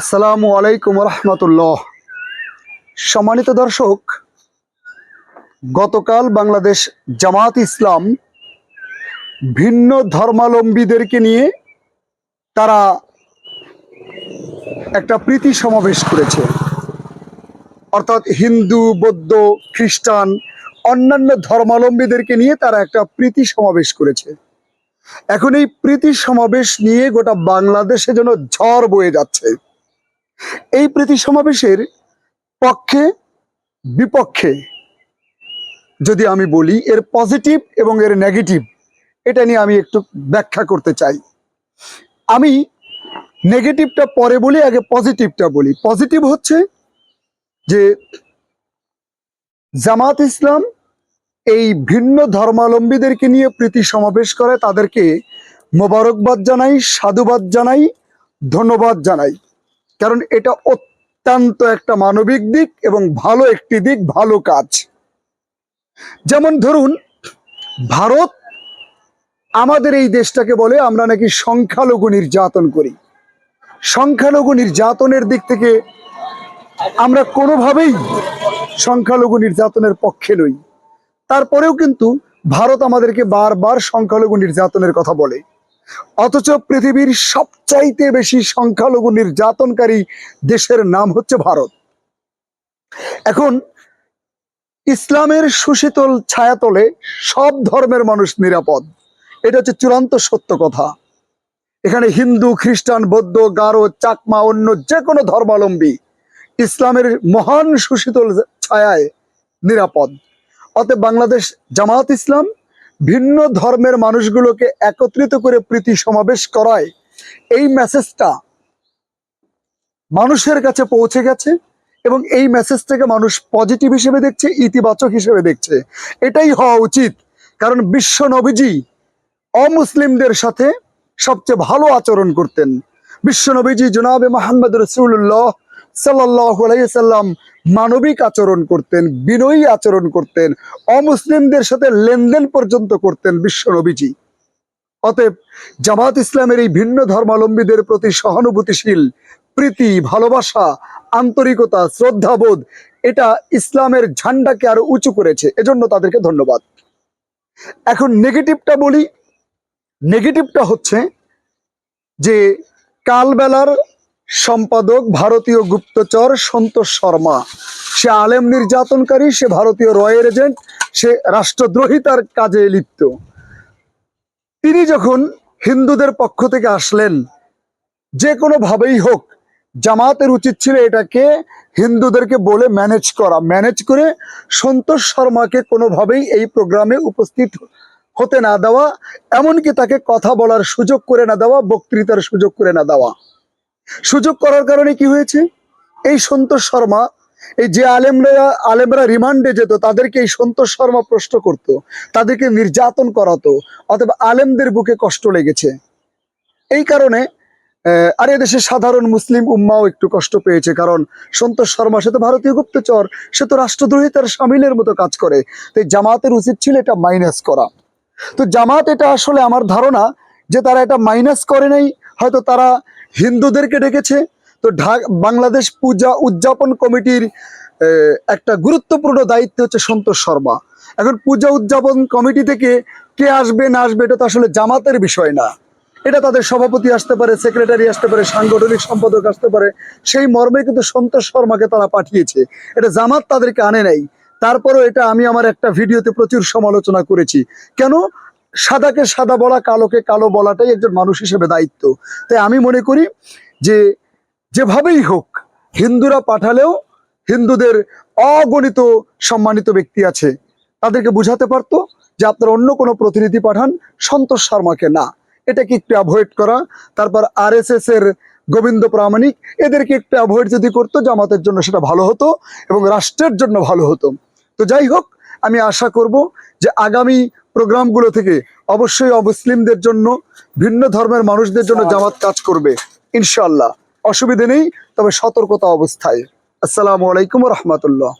আসসালামু আলাইকুম রহমতুল্লাহ সম্মানিত দর্শক, গতকাল বাংলাদেশ জামাত ইসলাম ভিন্ন ধর্মাবলম্বীদেরকে নিয়ে তারা একটা প্রীতি সমাবেশ করেছে। অর্থাৎ হিন্দু, বৌদ্ধ, খ্রিস্টান, অন্যান্য ধর্মাবলম্বীদেরকে নিয়ে তারা একটা প্রীতি সমাবেশ করেছে। এখন এই প্রীতি সমাবেশ নিয়ে গোটা বাংলাদেশে যেন ঝড় বয়ে যাচ্ছে। এই প্রীতি সমাবেশের পক্ষে বিপক্ষে যদি আমি বলি, এর পজিটিভ এবং এর নেগেটিভ এটা নিয়ে আমি একটু ব্যাখ্যা করতে চাই। আমি নেগেটিভটা পরে বলি, আগে পজিটিভটা বলি। পজিটিভ হচ্ছে যে জামাত ইসলাম এই ভিন্ন ধর্মাবলম্বীদেরকে নিয়ে প্রীতি সমাবেশ করে, তাদেরকে মোবারকবাদ জানাই, সাধুবাদ জানাই, ধন্যবাদ জানাই। কারণ এটা অত্যন্ত একটা মানবিক দিক এবং ভালো একটি দিক, ভালো কাজ। যেমন ধরুন, ভারত আমাদের এই দেশটাকে বলে আমরা নাকি সংখ্যালঘু নির্যাতন করি। সংখ্যালঘু নির্যাতনের দিক থেকে আমরা কোনোভাবেই সংখ্যালঘু নির্যাতনের পক্ষে নই। তারপরেও কিন্তু ভারত আমাদেরকে বারবার সংখ্যালঘু নির্যাতনের কথা বলে। অথচ পৃথিবীর সবচাইতে বেশি সংখ্যালঘু নির্যাতনকারী দেশের নাম হচ্ছে ভারত। এখন ইসলামের সুশীতল ছায়াতলে সব ধর্মের মানুষ নিরাপদ। এটা হচ্ছে চূড়ান্ত সত্য কথা। এখানে হিন্দু, খ্রিস্টান, বৌদ্ধ, গারো, চাকমা, অন্য যে কোনো ধর্মাবলম্বী ইসলামের মহান সুশীতল ছায়ায় নিরাপদ। অতএব বাংলাদেশ জামাত ইসলাম ভিন্ন ধর্মের মানুষগুলোকে একত্রিত করে প্রীতি সমাবেশ করায় এই মেসেজটা মানুষের কাছে পৌঁছে গেছে এবং এই মেসেজটাকে মানুষ পজিটিভ হিসেবে দেখছে, ইতিবাচক হিসেবে দেখছে। এটাই হওয়া উচিত। কারণ বিশ্ব নবীজি অমুসলিমদের সাথে সবচেয়ে ভালো আচরণ করতেন। বিশ্ব নবীজি জনাবে মাহমদ রসুল্লাহ সাল্লাম মানবিক আচরণ করতেন, বিনয়ী আচরণ করতেন, অমুসলিমদের সাথে লেনদেন পর্যন্ত করতেন বিশ্ব নবীজি। অতএব জামাত ইসলামের এই ভিন্ন ধর্মাবলম্বীদের প্রতি সহানুভূতিশীল, প্রীতি, ভালোবাসা, আন্তরিকতা, শ্রদ্ধাবোধ, এটা ইসলামের ঝান্ডাকে আরও উঁচু করেছে। এজন্য তাদেরকে ধন্যবাদ। এখন নেগেটিভটা বলি। নেগেটিভটা হচ্ছে যে কালবেলার সম্পাদক ভারতীয় গুপ্তচর সন্তোষ শর্মা। সে আলেম নির্যাতনকারী, সে ভারতীয় রয়ের এজেন্ট, সে রাষ্ট্রদ্রোহিতার কাজে লিপ্ত। তিনি যখন হিন্দুদের পক্ষ থেকে আসলেন, যে কোনো ভাবেই হোক, জামাতের উচিত ছিল এটাকে হিন্দুদেরকে বলে ম্যানেজ করা। ম্যানেজ করে সন্তোষ শর্মাকে কোনোভাবেই এই প্রোগ্রামে উপস্থিত হতে না দেওয়া, এমনকি তাকে কথা বলার সুযোগ করে না দেওয়া, বক্তৃতার সুযোগ করে না দেওয়া। সুযোগ করার কারণে কি হয়েছে? এই সন্তোষ শর্মা, এই যে আলেমরা আলেমরা রিমান্ডে যেত, তাদেরকে এই সন্তোষ শর্মা প্রশ্ন করত, তাদেরকে নির্যাতন করাতো, অথবা আলেমদের বুকে কষ্ট লেগেছে। এই কারণে আর এদেশের সাধারণ মুসলিম উম্মাও একটু কষ্ট পেয়েছে, কারণ সন্তোষ শর্মা সে তো ভারতীয় গুপ্তচর, সে তো রাষ্ট্রদ্রোহিতার সামিলের মতো কাজ করে। তাই জামাতের উচিত ছিল এটা মাইনাস করা। তো জামাত এটা আসলে আমার ধারণা যে তারা এটা মাইনাস করে নাই, হয়তো তারা হিন্দুদেরকে ডেকেছে। তো ঢাক বাংলাদেশ পূজা উদযাপন কমিটির একটা গুরুত্বপূর্ণ দায়িত্ব হচ্ছে সন্তোষ শর্মা। এখন পূজা উদযাপন কমিটি থেকে কে আসবে, না আসবে, এটা তো আসলে জামাতের বিষয় না। এটা তাদের সভাপতি আসতে পারে, সেক্রেটারি আসতে পারে, সাংগঠনিক সম্পাদক আসতে পারে। সেই মর্মে কিন্তু সন্তোষ শর্মাকে তারা পাঠিয়েছে। এটা জামাত তাদেরকে আনে নাই। তারপরেও এটা আমি আমার একটা ভিডিওতে প্রচুর সমালোচনা করেছি। কেন? সাদাকে সাদা বলা, কালোকে কালো বলাটাই একজন মানুষ হিসেবে দায়িত্ব। তাই আমি মনে করি যে, যেভাবেই হোক, হিন্দুরা পাঠালেও হিন্দুদের অগণিত সম্মানিত ব্যক্তি আছে। তাদেরকে বুঝাতে পারতো যে আপনারা অন্য কোনো প্রতিনিধি পাঠান, সন্তোষ শর্মাকে না। এটাকে একটু অ্যাভয়েড করা, তারপর আর এর গোবিন্দ প্রামাণিক, এদেরকে একটু অ্যাভয়েড যদি করতো, জামাতের জন্য সেটা ভালো হতো এবং রাষ্ট্রের জন্য ভালো হতো। তো যাই হোক আমি আশা করব যে আগামী প্রোগ্রামগুলো থেকে অবশ্যই অমুসলিমদের জন্য ভিন্ন ধর্মের মানুষদের জন্য জামাত কাজ করবে ইনশাল্লাহ অসুবিধে নেই তবে সতর্কতা অবস্থায়। আসসালামু আলাইকুম রহমতুল্লাহ।